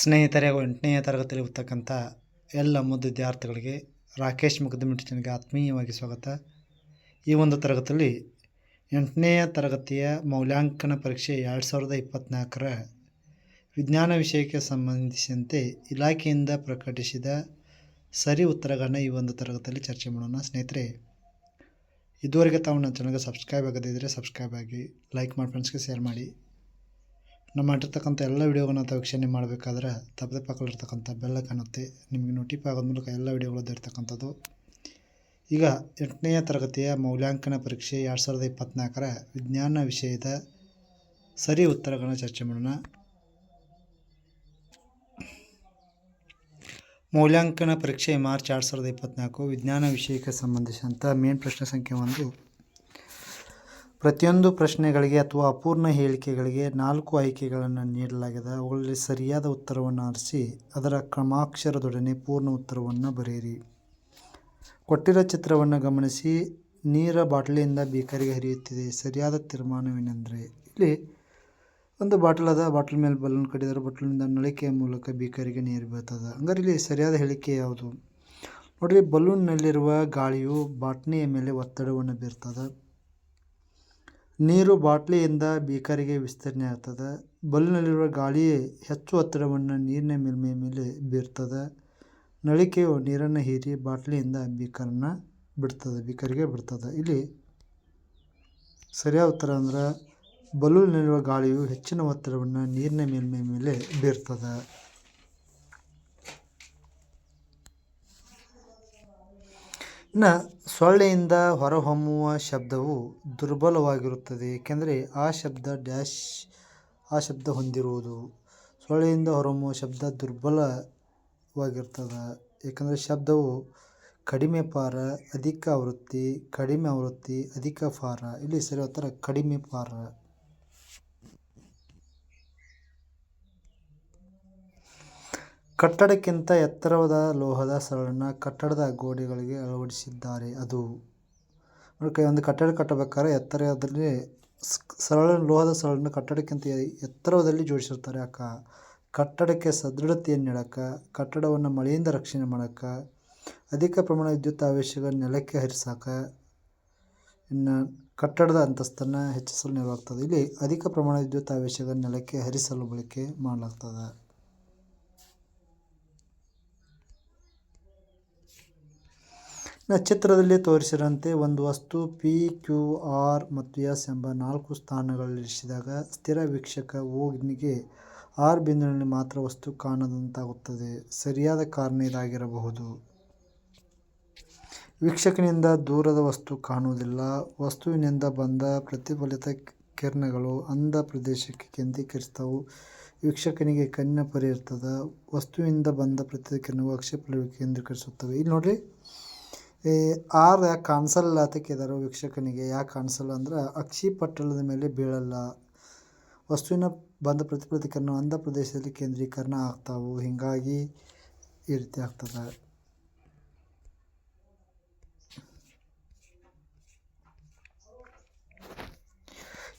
ಸ್ನೇಹಿತರೆ, ಎಂಟನೆಯ ತರಗತಿಯಲ್ಲಿ ಓದ್ತಕ್ಕಂಥ ಎಲ್ಲ ಮುದ್ದು ವಿದ್ಯಾರ್ಥಿಗಳಿಗೆ ರಾಕೇಶ್ ಚಾನಲ್ಗೆ ಆತ್ಮೀಯವಾಗಿ ಸ್ವಾಗತ. ಈ ಒಂದು ತರಗತಿಯಲ್ಲಿ ಎಂಟನೆಯ ತರಗತಿಯ ಮೌಲ್ಯಾಂಕನ ಪರೀಕ್ಷೆ ಎರಡು ಸಾವಿರದ ಇಪ್ಪತ್ತ್ನಾಲ್ಕರ ವಿಜ್ಞಾನ ವಿಷಯಕ್ಕೆ ಸಂಬಂಧಿಸಿದಂತೆ ಇಲಾಖೆಯಿಂದ ಪ್ರಕಟಿಸಿದ ಸರಿ ಉತ್ತರಗಳನ್ನು ಈ ಒಂದು ತರಗತಿಯಲ್ಲಿ ಚರ್ಚೆ ಮಾಡೋಣ. ಸ್ನೇಹಿತರೆ, ಇದುವರೆಗೆ ತಾವು ನನ್ನ ಚಾನಲ್ಗೆ ಸಬ್ಸ್ಕ್ರೈಬ್ ಆಗದಿದ್ದರೆ ಸಬ್ಸ್ಕ್ರೈಬ್ ಆಗಿ, ಲೈಕ್ ಮಾಡಿ ಫ್ರೆಂಡ್ಸ್ಗೆ ಶೇರ್ ಮಾಡಿ. ನಮ್ಮ ಮಾಡಿರ್ತಕ್ಕಂಥ ಎಲ್ಲ ವೀಡಿಯೋಗಳನ್ನ ತಾವು ವೀಕ್ಷಣೆ ಮಾಡಬೇಕಾದ್ರೆ ತಪ್ಪದೆ ಪಕ್ಕದಲ್ಲಿರ್ತಕ್ಕಂಥ ಬೆಲ್ಲ ಕಾಣುತ್ತೆ. ನಿಮಗೆ ನೋಟಿಫೈ ಆಗೋದ ಮೂಲಕ ಎಲ್ಲ ವಿಡಿಯೋಗಳು ಇರ್ತಕ್ಕಂಥದ್ದು ಈಗ ಎಂಟನೆಯ ತರಗತಿಯ ಮೌಲ್ಯಾಂಕನ ಪರೀಕ್ಷೆ ಎರಡು ಸಾವಿರದ ಇಪ್ಪತ್ತ್ನಾಲ್ಕರ ವಿಜ್ಞಾನ ವಿಷಯದ ಸರಿ ಉತ್ತರಗಳನ್ನು ಚರ್ಚೆ ಮಾಡೋಣ. ಮೌಲ್ಯಾಂಕನ ಪರೀಕ್ಷೆ ಮಾರ್ಚ್ ಎರಡು ಸಾವಿರದ ಇಪ್ಪತ್ತ್ನಾಲ್ಕು ವಿಜ್ಞಾನ ವಿಷಯಕ್ಕೆ ಸಂಬಂಧಿಸಿದಂಥ ಮೇನ್ ಪ್ರಶ್ನೆ ಸಂಖ್ಯೆ ಒಂದು. ಪ್ರತಿಯೊಂದು ಪ್ರಶ್ನೆಗಳಿಗೆ ಅಥವಾ ಅಪೂರ್ಣ ಹೇಳಿಕೆಗಳಿಗೆ ನಾಲ್ಕು ಆಯ್ಕೆಗಳನ್ನು ನೀಡಲಾಗಿದೆ. ಅವುಗಳಲ್ಲಿ ಸರಿಯಾದ ಉತ್ತರವನ್ನು ಆರಿಸಿ, ಅದರ ಕ್ರಮಾಕ್ಷರದೊಡನೆ ಪೂರ್ಣ ಉತ್ತರವನ್ನು ಬರೆಯಿರಿ. ಕೊಟ್ಟಿರೋ ಚಿತ್ರವನ್ನು ಗಮನಿಸಿ. ನೀರ ಬಾಟಲಿಯಿಂದ ಬೀಕರಿಗೆ ಹರಿಯುತ್ತಿದೆ. ಸರಿಯಾದ ತೀರ್ಮಾನವೇನೆಂದರೆ, ಇಲ್ಲಿ ಒಂದು ಬಾಟಲ್ ಅದ. ಬಾಟಲ್ ಮೇಲೆ ಬಲೂನ್ ಕಟ್ಟಿದ್ದಾರೆ. ಬಾಟಲಿಂದ ನಳಿಕೆಯ ಮೂಲಕ ಬೀಕರಿಗೆ ನೀರು ಬೀಳ್ತದೆ. ಹಂಗಾರೆ ಇಲ್ಲಿ ಸರಿಯಾದ ಹೇಳಿಕೆ ಯಾವುದು? ನೋಡಿರಿ, ಬಲೂನ್ನಲ್ಲಿರುವ ಗಾಳಿಯು ಬಾಟ್ನಿಯ ಮೇಲೆ ಒತ್ತಡವನ್ನು ಬೀರ್ತದೆ. ನೀರು ಬಾಟ್ಲಿಯಿಂದ ಬೀಕರಿಗೆ ವಿಸ್ತರಣೆ ಆಗ್ತದೆ. ಬಲೂನಲ್ಲಿರುವ ಗಾಳಿ ಹೆಚ್ಚು ಒತ್ತಡವನ್ನು ನೀರಿನ ಮೇಲ್ಮೈ ಮೇಲೆ ಬೀರ್ತದೆ. ನಳಿಕೆಯು ನೀರನ್ನು ಹೀರಿ ಬಾಟ್ಲಿಯಿಂದ ಬೀಕರನ್ನು ಬಿಡ್ತದೆ, ಬೀಕರಿಗೆ ಬಿಡ್ತದೆ. ಇಲ್ಲಿ ಸರಿಯಾದ ಉತ್ತರ ಅಂದ್ರೆ ಬಲೂನಲ್ಲಿರುವ ಗಾಳಿಯು ಹೆಚ್ಚಿನ ಒತ್ತಡವನ್ನು ನೀರಿನ ಮೇಲ್ಮೈ ಮೇಲೆ ಬೀರ್ತದೆ. ಇನ್ನು ಸೊಳ್ಳೆಯಿಂದ ಹೊರಹೊಮ್ಮುವ ಶಬ್ದವು ದುರ್ಬಲವಾಗಿರುತ್ತದೆ, ಏಕೆಂದರೆ ಆ ಶಬ್ದ ಡ್ಯಾಶ್, ಆ ಶಬ್ದ ಹೊಂದಿರುವುದು. ಸೊಳ್ಳೆಯಿಂದ ಹೊರಹೊಮ್ಮುವ ಶಬ್ದ ದುರ್ಬಲವಾಗಿರ್ತದೆ, ಏಕೆಂದರೆ ಶಬ್ದವು ಕಡಿಮೆ ಪಾರ, ಅಧಿಕ ಆವೃತ್ತಿ, ಕಡಿಮೆ ಆವೃತ್ತಿ, ಅಧಿಕ ಪಾರ. ಇಲ್ಲಿ ಸರಿ ಉತ್ತರ ಕಡಿಮೆ ಪಾರ. ಕಟ್ಟಡಕ್ಕಿಂತ ಎತ್ತರವಾದ ಲೋಹದ ಸರಳನ್ನು ಕಟ್ಟಡದ ಗೋಡೆಗಳಿಗೆ ಅಳವಡಿಸಿದ್ದಾರೆ. ಅದು ಒಂದು ಕಟ್ಟಡ ಕಟ್ಟಬೇಕಾದ್ರೆ ಎತ್ತರದಲ್ಲಿ ಸರಳ ಲೋಹದ ಸರಳನ್ನು ಕಟ್ಟಡಕ್ಕಿಂತ ಎತ್ತರದಲ್ಲಿ ಜೋಡಿಸಿರ್ತಾರೆ. ಅಕ್ಕ, ಕಟ್ಟಡಕ್ಕೆ ಸದೃಢತೆಯನ್ನು ನೀಡಕ ಕಟ್ಟಡವನ್ನು ಮಳೆಯಿಂದ ರಕ್ಷಣೆ ಮಾಡಕ, ಅಧಿಕ ಪ್ರಮಾಣ ವಿದ್ಯುತ್ ಆವೇಶಗಳ ನೆಲಕ್ಕೆ ಹರಿಸಾಕ, ಇನ್ನು ಕಟ್ಟಡದ ಅಂತಸ್ತನ್ನು ಹೆಚ್ಚಿಸಲು ನೆರವಾಗ್ತದೆ. ಇಲ್ಲಿ ಅಧಿಕ ಪ್ರಮಾಣ ವಿದ್ಯುತ್ ಆವೇಶಗಳ ನೆಲಕ್ಕೆ ಹರಿಸಲು ಬಳಕೆ ಮಾಡಲಾಗ್ತದೆ. ಚಿತ್ರದಲ್ಲಿ ತೋರಿಸಿರುವಂತೆ ಒಂದು ವಸ್ತು ಪಿ ಕ್ಯೂ ಆರ್ ಮತ್ತು ಎಸ್ ಎಂಬ ನಾಲ್ಕು ಸ್ಥಾನಗಳಲ್ಲಿರಿಸಿದಾಗ ಸ್ಥಿರ ವೀಕ್ಷಕ ಓನಿಗೆ ಆರ್ ಬಿಂದುವಿನಲ್ಲಿ ಮಾತ್ರ ವಸ್ತು ಕಾಣದಂತಾಗುತ್ತದೆ. ಸರಿಯಾದ ಕಾರಣ ಇದಾಗಿರಬಹುದು. ವೀಕ್ಷಕನಿಂದ ದೂರದ ವಸ್ತು ಕಾಣುವುದಿಲ್ಲ. ವಸ್ತುವಿನಿಂದ ಬಂದ ಪ್ರತಿಫಲಿತ ಕಿರಣಗಳು ಅಂಧ ಪ್ರದೇಶಕ್ಕೆ ಕೇಂದ್ರೀಕರಿಸ್ತವು ವೀಕ್ಷಕನಿಗೆ ಕಣ್ಣಿನ ಪರಿ ಇರ್ತದೆ. ವಸ್ತುವಿನಿಂದ ಬಂದ ಪ್ರತಿ ಕಿರಣವು ಅಕ್ಷೇಪಗಳಿಗೆ ಕೇಂದ್ರೀಕರಿಸುತ್ತವೆ. ಇಲ್ಲಿ ನೋಡಿರಿ. ಆರ್ ಯಾಕೆ ಕಾಣಿಸಲ್ಲ ಅದಕ್ಕಿದಾರೆ ವೀಕ್ಷಕನಿಗೆ. ಯಾಕೆ ಕಾಣಿಸಲ್ಲ ಅಂದ್ರೆ ಪಟ್ಟಣದ ಮೇಲೆ ಬೀಳಲ್ಲ. ವಸ್ತುವಿನ ಬಂದ ಪ್ರತಿಫಲಿತಕರಣ ಅಂಧ ಪ್ರದೇಶದಲ್ಲಿ ಕೇಂದ್ರೀಕರಣ ಆಗ್ತಾವು. ಹೀಗಾಗಿ ಈ ರೀತಿ ಆಗ್ತದೆ.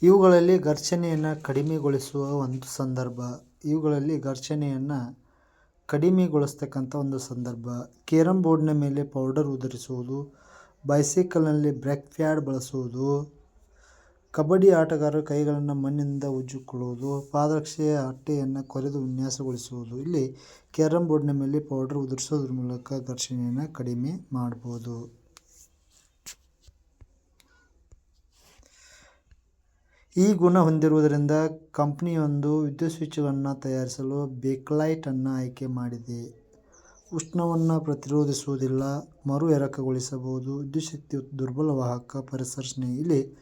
ಇವುಗಳಲ್ಲಿ ಘರ್ಷಣೆಯನ್ನು ಕಡಿಮೆಗೊಳಿಸುವ ಒಂದು ಸಂದರ್ಭ. ಇವುಗಳಲ್ಲಿ ಘರ್ಷಣೆಯನ್ನು ಕಡಿಮೆಗೊಳಿಸ್ತಕ್ಕಂಥ ಒಂದು ಸಂದರ್ಭ. ಕೇರಮ್ ಬೋರ್ಡ್ನ ಮೇಲೆ ಪೌಡರ್ ಉದುರಿಸುವುದು, ಬೈಸೈಕಲ್ನಲ್ಲಿ ಬ್ರೇಕ್ ಪ್ಯಾಡ್ ಬಳಸುವುದು, ಕಬಡ್ಡಿ ಆಟಗಾರರು ಕೈಗಳನ್ನು ಮಣ್ಣಿನಿಂದ ಉಜ್ಜಿಕೊಳ್ಳುವುದು, ಪಾದರಕ್ಷೆಯ ಅಟ್ಟೆಯನ್ನು ಕೊರೆದು ವಿನ್ಯಾಸಗೊಳಿಸುವುದು. ಇಲ್ಲಿ ಕೇರಮ್ ಬೋರ್ಡ್ನ ಮೇಲೆ ಪೌಡರ್ ಉದುರಿಸೋದ್ರ ಮೂಲಕ ಘರ್ಷಣೆಯನ್ನು ಕಡಿಮೆ ಮಾಡ್ಬೋದು. ಈ ಗುಣ ಹೊಂದಿರುವುದರಿಂದ ಕಂಪ್ನಿಯೊಂದು ವಿದ್ಯುತ್ ಸ್ವಿಚ್ಗಳನ್ನು ತಯಾರಿಸಲು ಬೇಕ್ಲೈಟನ್ನು ಆಯ್ಕೆ ಮಾಡಿದೆ. ಉಷ್ಣವನ್ನು ಪ್ರತಿರೋಧಿಸುವುದಿಲ್ಲ, ಮರು ಎರಕಗೊಳಿಸಬಹುದು, ವಿದ್ಯುತ್ ಶಕ್ತಿ ದುರ್ಬಲ ವಾಹಕ ಪರಿಸರ ಸ್ನೇಹಿಲಿ.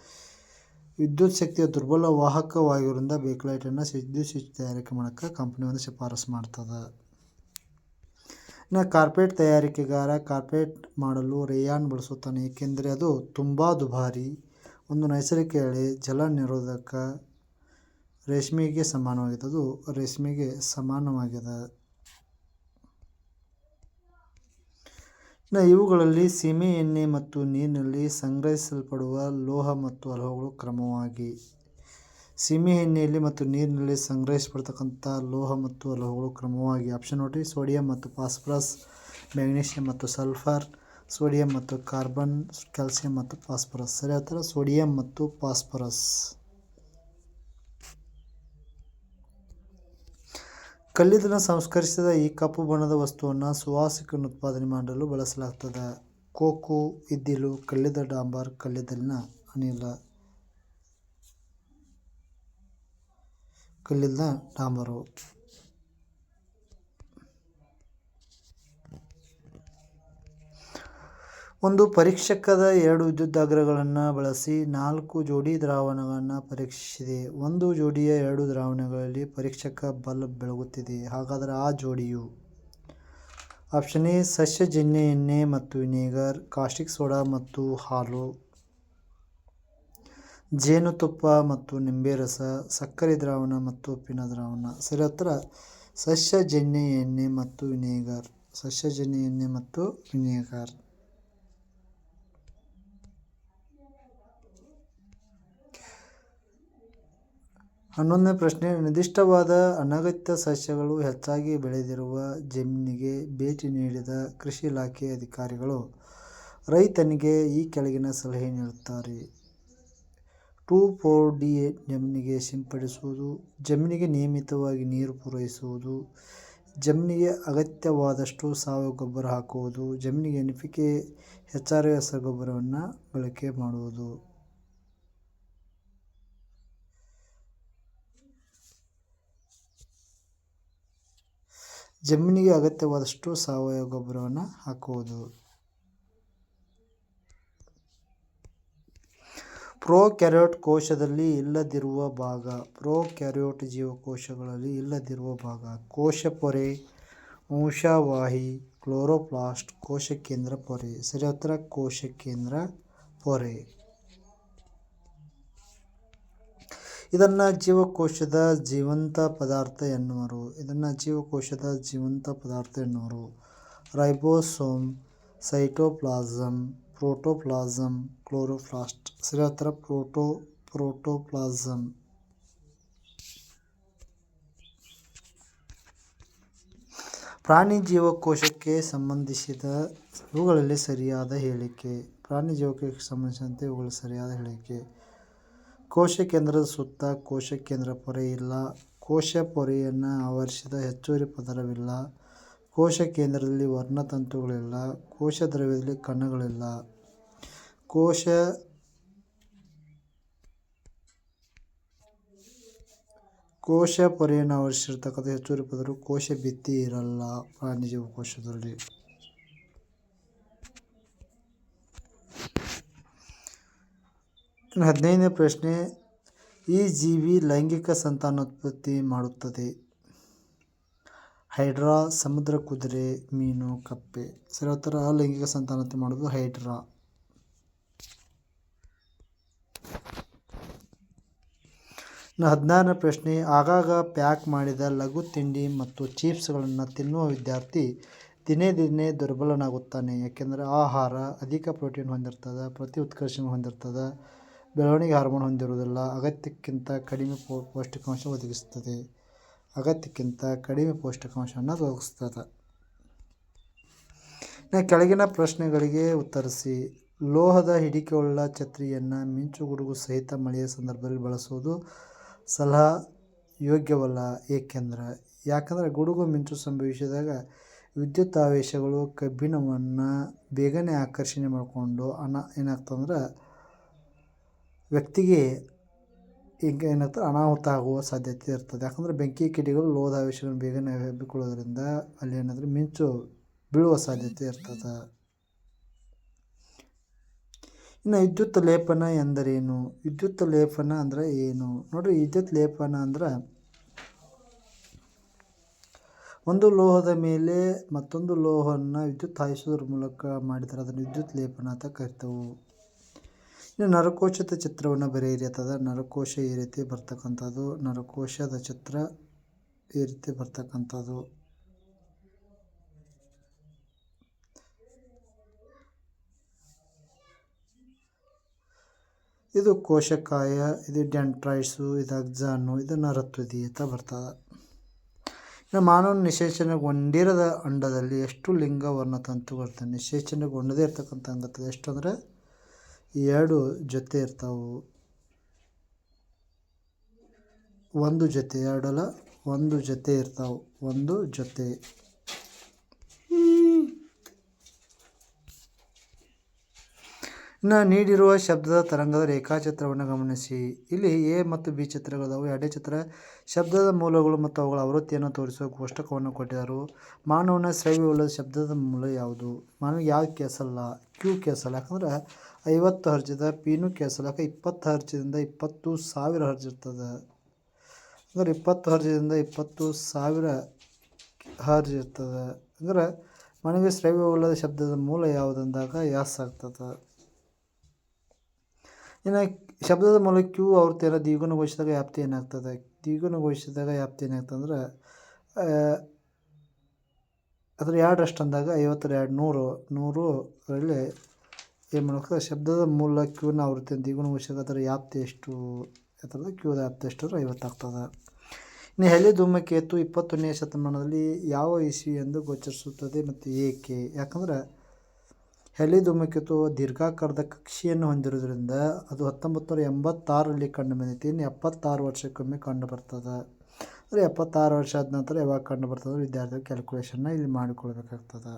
ವಿದ್ಯುತ್ ಶಕ್ತಿಯ ದುರ್ಬಲ ವಾಹಕವಾಗಿರೋದ್ರಿಂದ ಬೇಕ್ಲೈಟನ್ನು ವಿದ್ಯುತ್ ಸ್ವಿಚ್ ತಯಾರಿಕೆ ಮಾಡೋಕ್ಕೆ ಕಂಪ್ನಿ ಒಂದು ಶಿಫಾರಸು ಮಾಡ್ತದೆ. ಇನ್ನು ಕಾರ್ಪೆಟ್ ತಯಾರಿಕೆಗಾರ ಕಾರ್ಪೆಟ್ ಮಾಡಲು ರೇಯಾನ್ ಬಳಸುತ್ತಾನೆ, ಏಕೆಂದರೆ ಅದು ತುಂಬ ದುಬಾರಿ. ಒಂದು ನೈಸರ್ಗಿಕ ಎಳೆ ಜಲ ನಿರೋಧಕ ರೇಷ್ಮೆಗೆ ಸಮಾನವಾಗಿದೆ. ಅದು ರೇಷ್ಮೆಗೆ ಸಮಾನವಾಗಿದೆ. ಇನ್ನು ಇವುಗಳಲ್ಲಿ ಸೀಮೆ ಎಣ್ಣೆ ಮತ್ತು ನೀರಿನಲ್ಲಿ ಸಂಗ್ರಹಿಸಲ್ಪಡುವ ಲೋಹ ಮತ್ತು ಅಲೋಹಗಳು ಕ್ರಮವಾಗಿ. ಸೀಮೆ ಎಣ್ಣೆಯಲ್ಲಿ ಮತ್ತು ನೀರಿನಲ್ಲಿ ಸಂಗ್ರಹಿಸಲ್ಪಡ್ತಕ್ಕಂಥ ಲೋಹ ಮತ್ತು ಅಲೋಹಗಳು ಕ್ರಮವಾಗಿ. ಆಪ್ಷನ್ ನೋಡಿ ಸೋಡಿಯಂ ಮತ್ತು ಫಾಸ್ಫರಸ್ ಮ್ಯಾಗ್ನೀಷಿಯಂ ಮತ್ತು ಸಲ್ಫರ್ ಸೋಡಿಯಂ ಮತ್ತು ಕಾರ್ಬನ್, ಕ್ಯಾಲ್ಸಿಯಂ ಮತ್ತು ಫಾಸ್ಫರಸ್. ಸರಿ ಥರ ಸೋಡಿಯಂ ಮತ್ತು ಫಾಸ್ಫರಸ್. ಕಲ್ಲಿದ್ದಲು ಸಂಸ್ಕರಿಸಿದ ಈ ಕಪ್ಪು ಬಣ್ಣದ ವಸ್ತುವನ್ನು ಸುವಾಸಿಕನ್ನು ಉತ್ಪಾದನೆ ಮಾಡಲು ಬಳಸಲಾಗ್ತದೆ. ಕೋಕು, ಇದ್ದಿಲು, ಕಲ್ಲಿದ್ದ ಡಾಂಬರ್, ಕಲ್ಲಿದ್ದಲಿನ ಅನಿಲ, ಕಲ್ಲಿದ್ದ ಡಾಂಬರು. ಒಂದು ಪರೀಕ್ಷಕದ ಎರಡು ವಿದ್ಯುದಾಗ್ರಗಳನ್ನು ಬಳಸಿ ನಾಲ್ಕು ಜೋಡಿ ದ್ರಾವಣಗಳನ್ನು ಪರೀಕ್ಷಿಸಿದೆ. ಒಂದು ಜೋಡಿಯ ಎರಡು ದ್ರಾವಣಗಳಲ್ಲಿ ಪರೀಕ್ಷಕ ಬಲ್ಬ್ ಬೆಳಗುತ್ತಿದೆ. ಹಾಗಾದರೆ ಆ ಜೋಡಿಯು? ಆಪ್ಷನ್ ಎ ಸಸ್ಯಜನ್ಯ ಎಣ್ಣೆ ಮತ್ತು ವಿನೆಗರ್, ಕಾಸ್ಟಿಕ್ ಸೋಡಾ ಮತ್ತು ಹಾಲು. ಜೇನುತುಪ್ಪ ಮತ್ತು ನಿಂಬೆ ರಸ ಸಕ್ಕರೆ ದ್ರಾವಣ ಮತ್ತು ಉಪ್ಪಿನ ದ್ರಾವಣ. ಸರಿ, ಹತ್ರ ಸಸ್ಯಜನ್ಯ ಎಣ್ಣೆ ಮತ್ತು ವಿನೆಗರ್. ಸಸ್ಯಜನ್ಯ ಎಣ್ಣೆ ಮತ್ತು ವಿನೆಗರ್. ಹನ್ನೊಂದನೇ ಪ್ರಶ್ನೆ, ನಿರ್ದಿಷ್ಟವಾದ ಅನಗತ್ಯ ಸಸ್ಯಗಳು ಹೆಚ್ಚಾಗಿ ಬೆಳೆದಿರುವ ಜಮೀನಿಗೆ ಭೇಟಿ ನೀಡಿದ ಕೃಷಿ ಇಲಾಖೆ ಅಧಿಕಾರಿಗಳು, ರೈತನಿಗೆ ಈ ಕೆಳಗಿನ ಸಲಹೆ ನೀಡುತ್ತಾರೆ. ಟೂ ಫೋರ್ ಡಿ ಜಮೀನಿಗೆ ಸಿಂಪಡಿಸುವುದು, ಜಮೀನಿಗೆ ನಿಯಮಿತವಾಗಿ ನೀರು ಪೂರೈಸುವುದು, ಜಮೀನಿಗೆ ಅಗತ್ಯವಾದಷ್ಟು ಸಾವಯವ ಗೊಬ್ಬರ ಹಾಕುವುದು, ಜಮೀನಿಗೆ N P K H R S ಗೊಬ್ಬರವನ್ನು ಬಳಕೆ ಮಾಡುವುದು. ಜಮೀನಿಗೆ ಅಗತ್ಯವಾದಷ್ಟು ಸಾವಯವ ಗೊಬ್ಬರವನ್ನು ಹಾಕುವುದು. ಪ್ರೊಕ್ಯಾರಿಯೋಟ್ ಕೋಶದಲ್ಲಿ ಇಲ್ಲದಿರುವ ಭಾಗ ಪ್ರೊಕ್ಯಾರಿಯೋಟ್ ಜೀವಕೋಶಗಳಲ್ಲಿ ಇಲ್ಲದಿರುವ ಭಾಗ, ಕೋಶ ಪೊರೆ ವಂಶವಾಹಿ ಕ್ಲೋರೋಪ್ಲಾಸ್ಟ್ ಕೋಶಕೇಂದ್ರ ಪೊರೆ. ಸರಿ ಉತ್ತರ ಕೋಶಕೇಂದ್ರ ಪೊರೆ. ಇದನ್ನು ಜೀವಕೋಶದ ಜೀವಂತ ಪದಾರ್ಥ ಎನ್ನುವರು. ಇದನ್ನು ಜೀವಕೋಶದ ಜೀವಂತ ಪದಾರ್ಥ ಎನ್ನುವರು. Ribosome cytoplasm protoplasm chloroplast. ಸರಿ ಪ್ರೋಟೋ ಪ್ರೋಟೋಪ್ಲಾಸಮ್ ಪ್ರಾಣಿ ಜೀವಕೋಶಕ್ಕೆ ಸಂಬಂಧಿಸಿದ ಇವುಗಳಲ್ಲಿ ಸರಿಯಾದ ಹೇಳಿಕೆ. ಪ್ರಾಣಿ ಜೀವಕೋಶಕ್ಕೆ ಸಂಬಂಧಿಸಿದಂತೆ ಇವುಗಳು ಸರಿಯಾದ ಹೇಳಿಕೆ. ಕೋಶ ಕೇಂದ್ರದ ಸುತ್ತ ಕೋಶ ಕೇಂದ್ರ ಪೊರೆ ಇಲ್ಲ. ಕೋಶ ಪೊರೆಯನ್ನು ಆವರಿಸಿದ ಹೆಚ್ಚುವರಿ ಪದರವಿಲ್ಲ. ಕೋಶ ಕೇಂದ್ರದಲ್ಲಿ ವರ್ಣತಂತುಗಳಿಲ್ಲ. ಕೋಶ ದ್ರವ್ಯದಲ್ಲಿ ಕಣಗಳಿಲ್ಲ. ಕೋಶ ಕೋಶ ಪೊರೆಯನ್ನು ಆವರಿಸಿರ್ತಕ್ಕಂಥ ಹೆಚ್ಚುವರಿ ಪದರು ಕೋಶ ಭಿತ್ತಿ ಇರಲ್ಲ. ಪ್ರಾಣಿ ಜೀವಕೋಶದಲ್ಲಿ ಹದಿನೈದನೇ ಪ್ರಶ್ನೆ, ಈ ಜೀವಿ ಲೈಂಗಿಕ ಸಂತಾನೋತ್ಪತ್ತಿ ಮಾಡುತ್ತದೆ. ಹೈಡ್ರಾ, ಸಮುದ್ರ ಕುದುರೆ, ಮೀನು, ಕಪ್ಪೆ. ಸರಿ ಥರ ಲೈಂಗಿಕ ಸಂತಾನೋತ್ಪತ್ತಿ ಮಾಡೋದು ಹೈಡ್ರಾ. ಹದಿನಾರನೇ ಪ್ರಶ್ನೆ, ಆಗಾಗ ಪ್ಯಾಕ್ ಮಾಡಿದ ಲಘು ತಿಂಡಿ ಮತ್ತು ಚಿಪ್ಸ್ಗಳನ್ನು ತಿನ್ನುವ ವಿದ್ಯಾರ್ಥಿ ದಿನೇ ದಿನೇ ದುರ್ಬಲನಾಗುತ್ತಾನೆ. ಯಾಕೆಂದರೆ ಆಹಾರ ಅಧಿಕ ಪ್ರೋಟೀನ್ ಹೊಂದಿರ್ತದೆ, ಪ್ರತಿ ಉತ್ಕರ್ಷಣ ಹೊಂದಿರ್ತದೆ. ಬೆಳವಣಿಗೆ ಹಾರ್ಮೋನ್ ಹೊಂದಿರುವುದಿಲ್ಲ. ಅಗತ್ಯಕ್ಕಿಂತ ಕಡಿಮೆ ಪೌಷ್ಟಿಕಾಂಶ ಒದಗಿಸುತ್ತದೆ. ಅಗತ್ಯಕ್ಕಿಂತ ಕಡಿಮೆ ಪೌಷ್ಟಿಕಾಂಶವನ್ನು ಒದಗಿಸ್ತದೆ ಕೆಳಗಿನ ಪ್ರಶ್ನೆಗಳಿಗೆ ಉತ್ತರಿಸಿ. ಲೋಹದ ಹಿಡಿಕೆಯುಳ್ಳ ಛತ್ರಿಯನ್ನು ಮಿಂಚುಗುಡುಗು ಸಹಿತ ಮಳೆಯ ಸಂದರ್ಭದಲ್ಲಿ ಬಳಸುವುದು ಸಲಹಾ ಯೋಗ್ಯವಲ್ಲ. ಏಕೆಂದರೆ, ಯಾಕಂದರೆ ಗುಡುಗು ಮಿಂಚು ಸಂಭವಿಸಿದಾಗ ವಿದ್ಯುತ್ ಆವೇಶಗಳು ಕಬ್ಬಿಣವನ್ನು ಬೇಗನೆ ಆಕರ್ಷಣೆ ಮಾಡಿಕೊಂಡು ಅನ ಏನಾಗ್ತದಂದ್ರೆ ವ್ಯಕ್ತಿಗೆ ಈಗ ಏನಾಗ್ತದೆ, ಅನಾಹುತ ಆಗುವ ಸಾಧ್ಯತೆ ಇರ್ತದೆ. ಯಾಕಂದರೆ ಬೆಂಕಿ, ಕಿಡಿಗಳು ಲೋಹದ ವಿಷಯಗಳನ್ನು ಬೇಗನೆ ಹಬ್ಬಿಕೊಳ್ಳೋದ್ರಿಂದ ಅಲ್ಲಿ ಏನಾದರೆ ಮಿಂಚು ಬೀಳುವ ಸಾಧ್ಯತೆ ಇರ್ತದೆ. ಇನ್ನು ವಿದ್ಯುತ್ ಲೇಪನ ಎಂದರೇನು? ವಿದ್ಯುತ್ ಲೇಪನ ಅಂದರೆ ಏನು? ನೋಡಿರಿ, ವಿದ್ಯುತ್ ಲೇಪನ ಅಂದ್ರೆ ಒಂದು ಲೋಹದ ಮೇಲೆ ಮತ್ತೊಂದು ಲೋಹವನ್ನು ವಿದ್ಯುತ್ ಹಾಯಿಸೋದ್ರ ಮೂಲಕ ಮಾಡಿದರೆ ಅದನ್ನು ವಿದ್ಯುತ್ ಲೇಪನ ಅಂತ ಕರಿತೇವೆ. ಇನ್ನು ನರಕೋಶದ ಚಿತ್ರವನ್ನು ಬರೆಯಿರಿ ಅಥವಾ ನರಕೋಶ ಈ ರೀತಿ ಬರ್ತಕ್ಕಂಥದ್ದು, ನರಕೋಶದ ಚಿತ್ರ ಈ ರೀತಿ ಬರ್ತಕ್ಕಂಥದ್ದು. ಇದು ಕೋಶಕಾಯ, ಇದು ಡೆಂಟ್ರೈಟ್ಸು ಇದು ಅಗ್ಜಾನು ಇದು ನರತ್ವದಿ ಅಂತ ಬರ್ತದೆ. ಇನ್ನು ಮಾನವನ ಹೊಂದಿರದ ಅಂಡದಲ್ಲಿ ಎಷ್ಟು ಲಿಂಗ ನಿಶೇಚನೆಗೆ ಹೊಂದದೇ ಇರ್ತಕ್ಕಂಥ ಅಂಗತ್ತದೆ ಎಷ್ಟು ಅಂದರೆ ಎರಡು ಜೊತೆ ಇರ್ತಾವು. ಒಂದು ಜೊತೆ ಎರಡಲ್ಲ ಒಂದು ಜೊತೆ ಇರ್ತಾವೆ. ಒಂದು ಜೊತೆ. ಇನ್ನು ನೀಡಿರುವ ಶಬ್ದದ ತರಂಗದ ರೇಖಾಚಿತ್ರವನ್ನು ಗಮನಿಸಿ. ಇಲ್ಲಿ ಎ ಮತ್ತು ಬಿ ಚಿತ್ರಗಳಾದವು. ಎರಡೇ ಚಿತ್ರ ಶಬ್ದದ ಮೂಲಗಳು ಮತ್ತು ಅವುಗಳ ಆವೃತ್ತಿಯನ್ನು ತೋರಿಸುವ ಕೋಷ್ಟಕವನ್ನು ಕೊಟ್ಟಿದ್ದಾರೆ. ಮಾನವನ ಶ್ರವ್ಯವಿಲ್ಲದ ಶಬ್ದದ ಮೂಲ ಯಾವುದು? ಮಾನವ ಯಾವ ಕೇಸಲ್ಲ? ಕ್ಯೂ ಕೇಸಲ್ಲ. ಯಾಕಂದ್ರೆ ಐವತ್ತು ಹರ್ಜದ ಪಿನೂ ಕೇಸಲ್ಲ. ಯಾಕೆ ಇಪ್ಪತ್ತು ಹರ್ಜದಿಂದ ಇಪ್ಪತ್ತು ಸಾವಿರ ಹರ್ಜ್ ಇರ್ತದೆ. ಅಂದ್ರೆ ಇಪ್ಪತ್ತು ಹರ್ಜದಿಂದ ಇಪ್ಪತ್ತು ಸಾವಿರ ಹರ್ಜ್ ಇರ್ತದೆ. ಅಂದ್ರೆ ಮನವಿ ಶ್ರವ್ಯವಿಲ್ಲದ ಶಬ್ದದ ಮೂಲ ಯಾವುದಂದಾಗ ಯಾಸ್ ಆಗ್ತದೆ. ಇನ್ನು ಶಬ್ದದ ಮೂಲ ಕ್ಯೂ ತೆರ ದ್ವಿಗುಣಗೊಳಿಸಿದಾಗ ವ್ಯಾಪ್ತಿ ಏನಾಗ್ತದೆ? ದ್ವಿಗುಣಗೊಳಿಸಿದಾಗ ವ್ಯಾಪ್ತಿ ಏನಾಗ್ತದೆ ಅಂದ್ರೆ ಅದ್ರ ಎರಡರಷ್ಟು ಅಂದಾಗ ಐವತ್ತರ ಎರಡು ನೂರು ನೂರು ಅದರಲ್ಲಿ ಏನು ಮಾಡ್ಬೇಕು ಶಬ್ದದ ಮೂಲ ಕ್ಯೂನ ಅವ್ರತ್ತೆ ದ್ವಿಗುಣಗೊಳಿಸಿದಾಗ ಅದರ ವ್ಯಾಪ್ತಿ ಎಷ್ಟು? ಯಾಕಂದ್ರೆ ಕ್ಯೂದ ವ್ಯಾಪ್ತಿ ಎಷ್ಟು ಅಂದ್ರೆ ಐವತ್ತಾಗ್ತದೆ ಇನ್ನು ಹೆಲಿ ಧೂಮಕೇತು ಇಪ್ಪತ್ತೊಂದನೇ ಶತಮಾನದಲ್ಲಿ ಯಾವ ಇಸ್ವಿ ಎಂದು ಗೋಚರಿಸುತ್ತದೆ ಮತ್ತು ಏಕೆ? ಯಾಕಂದ್ರೆ ಹೆಲಿ ಧೂಮಕೇತು ದೀರ್ಘಾಕಾರದ ಕಕ್ಷೆಯನ್ನು ಹೊಂದಿರುವುದರಿಂದ ಅದು ಹತ್ತೊಂಬತ್ತು ನೂರ ಎಂಬತ್ತಾರರಲ್ಲಿ ಕಂಡು ಬಂದೈತಿ ಇನ್ನು ಎಪ್ಪತ್ತಾರು ವರ್ಷಕ್ಕೊಮ್ಮೆ ಕಂಡು ಬರ್ತದೆ. ಅಂದರೆ ಎಪ್ಪತ್ತಾರು ವರ್ಷ ಆದ ನಂತರ ಯಾವಾಗ ಕಂಡು ಬರ್ತದೆ ವಿದ್ಯಾರ್ಥಿಗಳು ಕ್ಯಾಲ್ಕುಲೇಷನ್ನ ಇಲ್ಲಿ ಮಾಡಿಕೊಳ್ಬೇಕಾಗ್ತದೆ.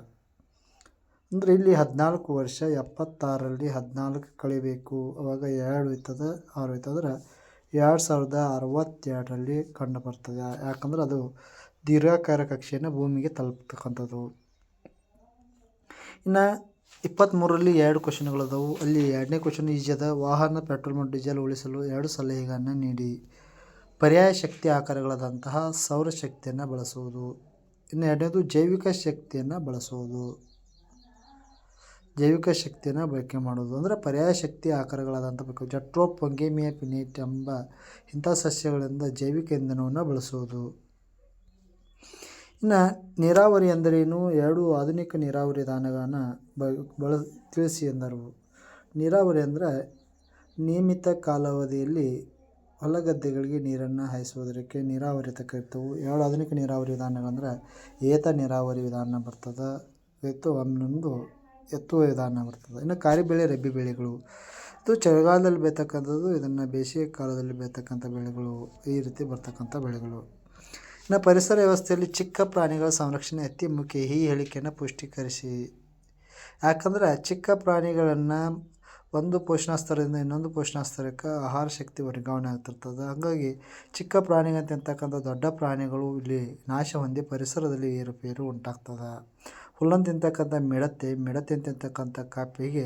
ಅಂದರೆ ಇಲ್ಲಿ ಹದಿನಾಲ್ಕು ವರ್ಷ, ಎಪ್ಪತ್ತಾರರಲ್ಲಿ ಹದಿನಾಲ್ಕು ಕಳಿಬೇಕು. ಅವಾಗ ಎರಡು ಹೋಯ್ತದೆ ಆರು ಹೋಯ್ತಂದ್ರೆ ಎರಡು ಸಾವಿರದ ಅರವತ್ತೆರಡರಲ್ಲಿ ಕಂಡು ಬರ್ತದೆ. ಯಾಕಂದ್ರೆ ಅದು ದೀರ್ಘಾಕಾರ ಕಕ್ಷೆಯನ್ನು ಭೂಮಿಗೆ ತಲುಪ್ತಕ್ಕಂಥದ್ದು. ಇನ್ನು ಇಪ್ಪತ್ತ್ಮೂರರಲ್ಲಿ ಎರಡು ಕ್ವಶನ್ಗಳದಾವು ಅಲ್ಲಿ ಎರಡನೇ ಕ್ವಶನ್ ಈಜಿ ಅದ ವಾಹನ, ಪೆಟ್ರೋಲ್ ಮತ್ತು ಡೀಸೆಲ್ ಉಳಿಸಲು ಎರಡು ಸಲಹೆಗಳನ್ನು ನೀಡಿ. ಪರ್ಯಾಯ ಶಕ್ತಿ ಆಕಾರಗಳಾದಂತಹ ಸೌರಶಕ್ತಿಯನ್ನು ಬಳಸುವುದು. ಇನ್ನು ಎರಡನೇದು ಜೈವಿಕ ಶಕ್ತಿಯನ್ನು ಬಳಸುವುದು. ಜೈವಿಕ ಶಕ್ತಿಯನ್ನು ಬಳಕೆ ಮಾಡುವುದು. ಅಂದರೆ ಪರ್ಯಾಯ ಶಕ್ತಿ ಆಕಾರಗಳಾದಂಥ ಬೇಕು ಜಟ್ರೋ, ಪೊಂಗೇಮಿಯ, ಪಿನೇಟ್ ಎಂಬ ಇಂಥ ಸಸ್ಯಗಳಿಂದ ಜೈವಿಕ ಇಂಧನವನ್ನು ಬಳಸುವುದು. ಇನ್ನು ನೀರಾವರಿ ಎಂದರೇನು ಎರಡು ಆಧುನಿಕ ನೀರಾವರಿ ವಿಧಾನಗಳನ್ನು ಬಳ, ತಿಳಿಸಿ ಎಂದರು. ನೀರಾವರಿ ಅಂದರೆ ನಿಯಮಿತ ಕಾಲಾವಧಿಯಲ್ಲಿ ಹೊಲ ಗದ್ದೆಗಳಿಗೆ ನೀರನ್ನು ಹಾಯಿಸುವುದಕ್ಕೆ ನೀರಾವರಿ ತಕ್ಕಿರ್ತವು ಕರಿತೇವೆ ಎರಡು ಆಧುನಿಕ ನೀರಾವರಿ ವಿಧಾನಗಳಂದ್ರೆ ಏತ ನೀರಾವರಿ ವಿಧಾನ ಬರ್ತದೆ, ಎತ್ತು ಒಂದೊಂದು ಎತ್ತುವ ವಿಧಾನ ಬರ್ತದೆ. ಇನ್ನು ಕಾರಿ ಬೆಳೆ ರಬ್ಬಿ ಬೆಳೆಗಳು. ಇದು ಚಳಿಗಾಲದಲ್ಲಿ ಬೆಳೀತಕ್ಕಂಥದ್ದು ಇದನ್ನು ಬೇಸಿಗೆ ಕಾಲದಲ್ಲಿ ಬೆಳೀತಕ್ಕಂಥ ಬೆಳೆಗಳು, ಈ ರೀತಿ ಬರ್ತಕ್ಕಂಥ ಬೆಳೆಗಳು. ಇನ್ನು ಪರಿಸರ ವ್ಯವಸ್ಥೆಯಲ್ಲಿ ಚಿಕ್ಕ ಪ್ರಾಣಿಗಳ ಸಂರಕ್ಷಣೆ ಅತಿ ಮುಖ್ಯ ಈ ಹೇಳಿಕೆಯನ್ನು ಪುಷ್ಟೀಕರಿಸಿ. ಯಾಕಂದ್ರೆ ಚಿಕ್ಕ ಪ್ರಾಣಿಗಳನ್ನು ಒಂದು ಪೋಷಣಾ ಸ್ತರದಿಂದ ಇನ್ನೊಂದು ಪೋಷಣಾ ಆಹಾರ ಶಕ್ತಿ ವರ್ಗಾವಣೆ ಆಗ್ತಿರ್ತದೆ. ಹಾಗಾಗಿ ಚಿಕ್ಕ ಪ್ರಾಣಿಗಂತಿರ್ತಕ್ಕಂಥ ದೊಡ್ಡ ಪ್ರಾಣಿಗಳು ಇಲ್ಲಿ ನಾಶ ಹೊಂದಿ ಪರಿಸರದಲ್ಲಿ ಏರುಪೇರು ಉಂಟಾಗ್ತದೆ. ಹುಲ್ಲನ್ನು ತಿಂತಕ್ಕಂಥ ಮಿಡತೆ ಮಿಡತೆ ಅಂತಿರ್ತಕ್ಕಂಥ ಕಾಪಿಗೆ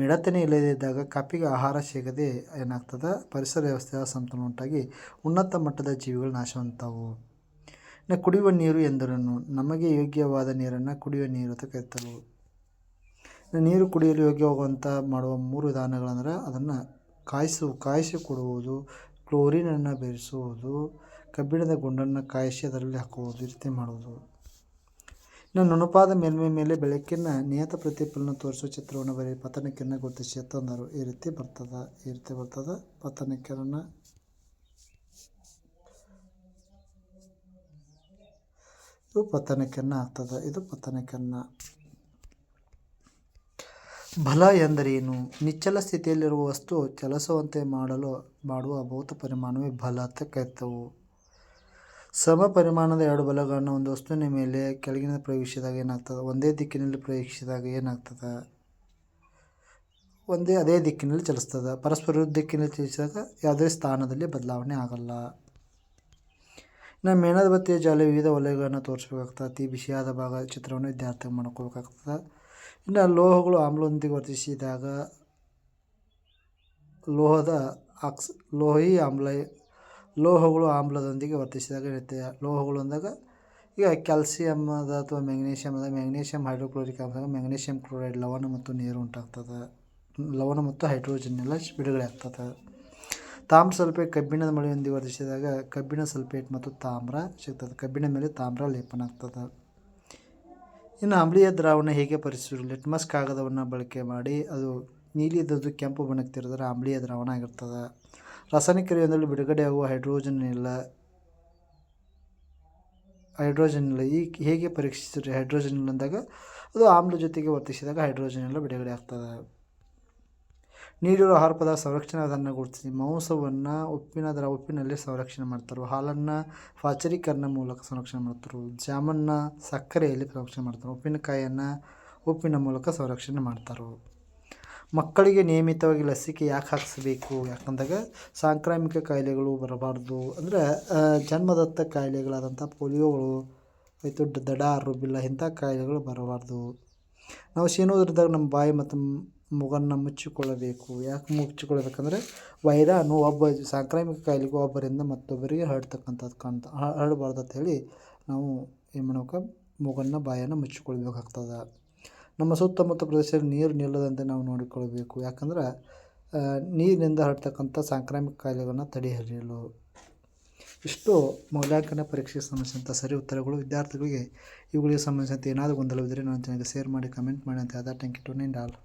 ಮಿಡತೆನೇ ಇಲ್ಲದಿದ್ದಾಗ ಕಾಪಿಗೆ ಆಹಾರ ಸಿಗದೆ ಏನಾಗ್ತದೆ? ಪರಿಸರ ವ್ಯವಸ್ಥೆಯ ಸಂತುಲನ ಉಂಟಾಗಿ ಉನ್ನತ ಮಟ್ಟದ ಜೀವಿಗಳು ನಾಶ ಹೊಂದ್ತಾವು ಇನ್ನು ಕುಡಿಯುವ ನೀರು ಎಂದರನ್ನು ನಮಗೆ ಯೋಗ್ಯವಾದ ನೀರನ್ನು ಕುಡಿಯುವ ನೀರು ಅಂತ ಕರೀತಾರೆ ನೀರು ಕುಡಿಯಲು ಯೋಗ್ಯವಾಗುವಂಥ ಮಾಡುವ ಮೂರು ವಿಧಾನಗಳಂದರೆ ಅದನ್ನು ಕಾಯಿಸು, ಕಾಯಿಸಿ ಕೊಡುವುದು ಕ್ಲೋರಿನನ್ನು ಬೆರೆಸುವುದು, ಕಬ್ಬಿಣದ ಗುಂಡನ್ನು ಕಾಯಿಸಿ ಅದರಲ್ಲಿ ಹಾಕುವುದು ಈ ರೀತಿ ಮಾಡುವುದು. ಇನ್ನು ನುಣುಪಾದ ಮೇಲ್ಮೈ ಮೇಲೆ ಬೆಳಕಿನ ನಿಯತ ಪ್ರತಿಫಲನ ತೋರಿಸುವ ಚಿತ್ರವನ್ನು ಬರೀ ಪತನಕ್ಕೆ ಗುರುತಿಸಿ ತಂದರು ಈ ರೀತಿ ಬರ್ತದೆ, ಈ ರೀತಿ ಬರ್ತದೆ ಪತನಕ್ಕಿರಣ ಇದು ಪತನಕಿರಣ ಆಗ್ತದೆ, ಇದು ಪತನಕಿರಣ ಬಲ ಎಂದರೇನು? ನಿಚ್ಚಲ ಸ್ಥಿತಿಯಲ್ಲಿರುವ ವಸ್ತು ಚಲಿಸುವಂತೆ ಮಾಡಲು, ಮಾಡುವ ಭೌತ ಪರಿಮಾಣವೇ ಬಲ ಅಂತ ಕರಿತವು. ಸಮ ಪರಿಮಾಣದ ಎರಡು ಬಲಗಳನ್ನು ಒಂದು ವಸ್ತುವಿನ ಮೇಲೆ ಕೆಳಗಿನ ಪ್ರವೇಶಿಸಿದಾಗ ಏನಾಗ್ತದೆ? ಒಂದೇ ದಿಕ್ಕಿನಲ್ಲಿ ಪ್ರವೇಶಿಸಿದಾಗ ಏನಾಗ್ತದೆ? ಒಂದೇ, ಅದೇ ದಿಕ್ಕಿನಲ್ಲಿ ಚಲಿಸ್ತದೆ. ಪರಸ್ಪರ ದಿಕ್ಕಿನಲ್ಲಿ ಚಲಿಸಿದಾಗ ಯಾವುದೇ ಸ್ಥಾನದಲ್ಲಿ ಬದಲಾವಣೆ ಆಗಲ್ಲ. ಇನ್ನು ಮೇಣದ ಬತ್ತಿಯ ಜಾಲ ವಿವಿಧ ವಲಯಗಳನ್ನು ತೋರಿಸ್ಬೇಕಾಗ್ತದೆ. ಅತಿ ಬಿಸಿಯಾದ ಭಾಗ ಚಿತ್ರವನ್ನು ವಿದ್ಯಾರ್ಥಿ ಮಾಡ್ಕೋಬೇಕಾಗ್ತದೆ ಇನ್ನು ಲೋಹಗಳು ಆಮ್ಲದೊಂದಿಗೆ ವರ್ತಿಸಿದಾಗ ಲೋಹದ ಆಕ್ಸ್, ಲೋಹಿ ಆಮ್ಲ, ಲೋಹಗಳು ಆಮ್ಲದೊಂದಿಗೆ ವರ್ತಿಸಿದಾಗ ಇರುತ್ತೆ. ಲೋಹಗಳು ಅಂದಾಗ ಈಗ ಕ್ಯಾಲ್ಸಿಯಮ್ಮದ ಅಥವಾ ಮೆಗ್ನೀಷಿಯಮದ ಮೆಗ್ನೀಷಿಯಮ್ ಹೈಡ್ರೋಕ್ಲೋರಿಕ್ ಆಮ್ಲದಾಗ ಮೆಗ್ನೀಷಿಯಮ್ ಕ್ಲೋರೈಡ್ ಲವಣ ಮತ್ತು ನೀರು ಉಂಟಾಗ್ತದೆ. ಲವಣ ಮತ್ತು ಹೈಡ್ರೋಜನ್ ಎಲ್ಲ ಬಿಡುಗಡೆ ಆಗ್ತದೆ. ತಾಮ್ರ ಸಲ್ಫೇಟ್ ಕಬ್ಬಿಣದ ಮಳೆಯೊಂದಿಗೆ ವರ್ತಿಸಿದಾಗ ಕಬ್ಬಿಣ ಸಲ್ಫೇಟ್ ಮತ್ತು ತಾಮ್ರ ಸಿಗ್ತದೆ. ಕಬ್ಬಿಣ ಮೇಲೆ ತಾಮ್ರ ಲೇಪನ ಆಗ್ತದೆ. ಇನ್ನು ಆಮ್ಲೀಯ ದ್ರಾವಣ ಹೇಗೆ ಪರಿಶೀಲಿಸಲು ಲಿಟ್ಮಸ್ ಕಾಗದವನ್ನು ಬಳಕೆ ಮಾಡಿ ಅದು ನೀಲಿ ಇದ್ದದ್ದು ಕೆಂಪು ಬಣ್ಣಕ್ಕೆ ತಿರುಗಿದ್ರೆ ಆಮ್ಲೀಯ ದ್ರಾವಣ ಆಗಿರ್ತದೆ. ರಾಸಾಯನಿಕ ಕ್ರಿಯೆಯಲ್ಲಿ ಬಿಡುಗಡೆಯಾಗುವ ಹೈಡ್ರೋಜನ್ ಇಲ್ಲ ಹೈಡ್ರೋಜನ್ ಇಲ್ಲ ಈ ಹೇಗೆ ಪರೀಕ್ಷಿಸಿದ್ರೆ ಹೈಡ್ರೋಜನ್ ಇಲ್ಲ ಅಂದಾಗ ಅದು ಆಮ್ಲ ಜೊತೆಗೆ ವರ್ತಿಸಿದಾಗ ಹೈಡ್ರೋಜನ್ ಎಲ್ಲ ಬಿಡುಗಡೆ ಆಗ್ತದೆ. ನೀಡಿರುವ ಆಹಾರ ಪದಾರ್ಥ ಸಂರಕ್ಷಣೆ ಅದನ್ನು ಗುರುತಿಸಿ ಮಾಂಸವನ್ನು ಉಪ್ಪಿನ ದರ ಉಪ್ಪಿನಲ್ಲಿ ಸಂರಕ್ಷಣೆ ಮಾಡ್ತಾರೆ, ಹಾಲನ್ನು ಪಾಚರೀಕರಣ ಮೂಲಕ ಸಂರಕ್ಷಣೆ ಮಾಡ್ತಾರೆ, ಜಾಮನ್ನ ಸಕ್ಕರೆಯಲ್ಲಿ ಸಂರಕ್ಷಣೆ ಮಾಡ್ತಾರೆ ಉಪ್ಪಿನಕಾಯಿಯನ್ನು ಉಪ್ಪಿನ ಮೂಲಕ ಸಂರಕ್ಷಣೆ ಮಾಡ್ತಾರೆ? ಮಕ್ಕಳಿಗೆ ನಿಯಮಿತವಾಗಿ ಲಸಿಕೆ ಯಾಕೆ ಹಾಕಿಸ್ಬೇಕು? ಯಾಕಂದಾಗ ಸಾಂಕ್ರಾಮಿಕ ಕಾಯಿಲೆಗಳು ಬರಬಾರ್ದು. ಅಂದರೆ ಜನ್ಮದತ್ತ ಕಾಯಿಲೆಗಳಾದಂಥ ಪೋಲಿಯೋಗಳು ಆಯಿತು ದಡ ರುಬಿಲ್ಲ ಇಂಥ ಕಾಯಿಲೆಗಳು ಬರಬಾರ್ದು. ನಾವು ಸೀನೋದ್ರದಾಗ ನಮ್ಮ ಬಾಯಿ ಮತ್ತು ಮೂಗನ್ನು ಮುಚ್ಚಿಕೊಳ್ಳಬೇಕು. ಯಾಕೆ ಮುಚ್ಚಿಕೊಳ್ಳಬೇಕಂದ್ರೆ ವೈರಾಣು ಒಬ್ಬ ಸಾಂಕ್ರಾಮಿಕ ಕಾಯಿಲೆಗೂ ಒಬ್ಬರಿಂದ ಮತ್ತೊಬ್ಬರಿಗೆ ಹರಡ್ತಕ್ಕಂಥದ್ದು ಕಾಣ್ತ ಹರಡಬಾರ್ದು ಅಂತ ಹೇಳಿ ನಾವು ಏನು ಮಾಡ್ಬೇಕು? ಮೂಗನ್ನು ಬಾಯನ್ನು ಮುಚ್ಚಿಕೊಳ್ಬೇಕಾಗ್ತದೆ ನಮ್ಮ ಸುತ್ತಮುತ್ತ ಪ್ರದೇಶದಲ್ಲಿ ನೀರು ನಿಲ್ಲದಂತೆ ನಾವು ನೋಡಿಕೊಳ್ಬೇಕು ಯಾಕಂದ್ರೆ ನೀರಿನಿಂದ ಹರಡ್ತಕ್ಕಂಥ ಸಾಂಕ್ರಾಮಿಕ ಕಾಯಿಲೆಗಳನ್ನ ತಡೆಹರಿಯಲು ಇಷ್ಟು ಮೌಲ್ಯಾಂಕನ ಪರೀಕ್ಷೆಗೆ ಸಂಬಂಧಿಸಿದಂಥ ಸರಿ ಉತ್ತರಗಳು ವಿದ್ಯಾರ್ಥಿಗಳಿಗೆ ಇವುಗಳಿಗೆ ಸಂಬಂಧಿಸಿದಂತೆ ಏನಾದರೂ ಗೊಂದಲವಿದ್ದರೆ ನಾನು ಚೆನ್ನಾಗಿ ಶೇರ್ ಮಾಡಿ ಕಮೆಂಟ್ ಮಾಡಿ ಅಂತ ಆದ thank you to nine all